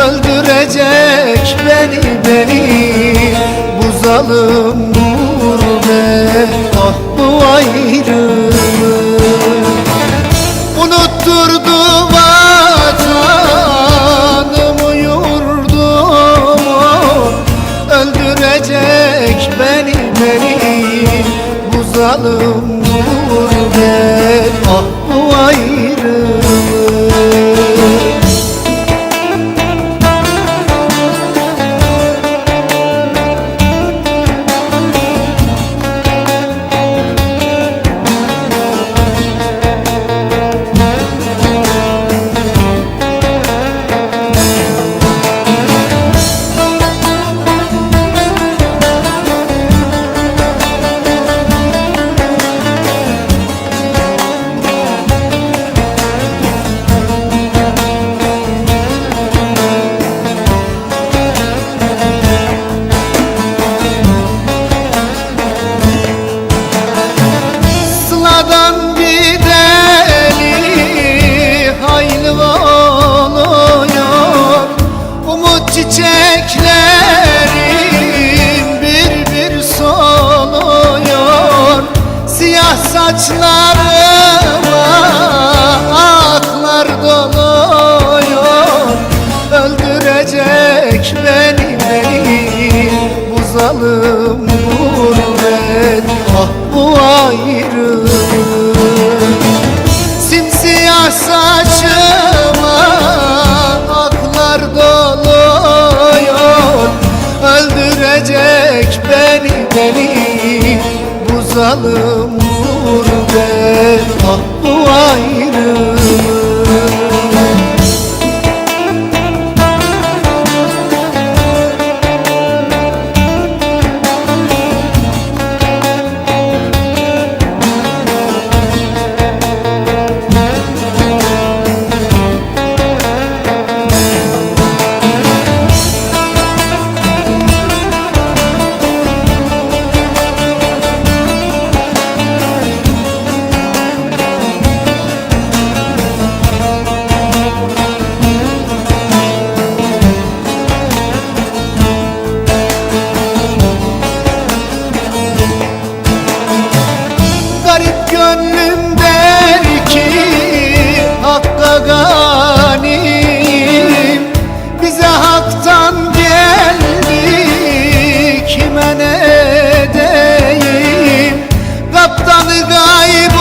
öldürecek beni beni. Bu zalim gurbet ah bu ayrılık Unutturdu vatanımı yurdumu Öldürecek beni beni. Bu zalim saçlarıma aklar doluyor. Öldürecek beni beni bu zalim gurbet. Ah bu ayrılık. Simsiyah saçıma aklar doluyor. Öldürecek beni beni bu zalim gurbet Ah bu ayrılık دايب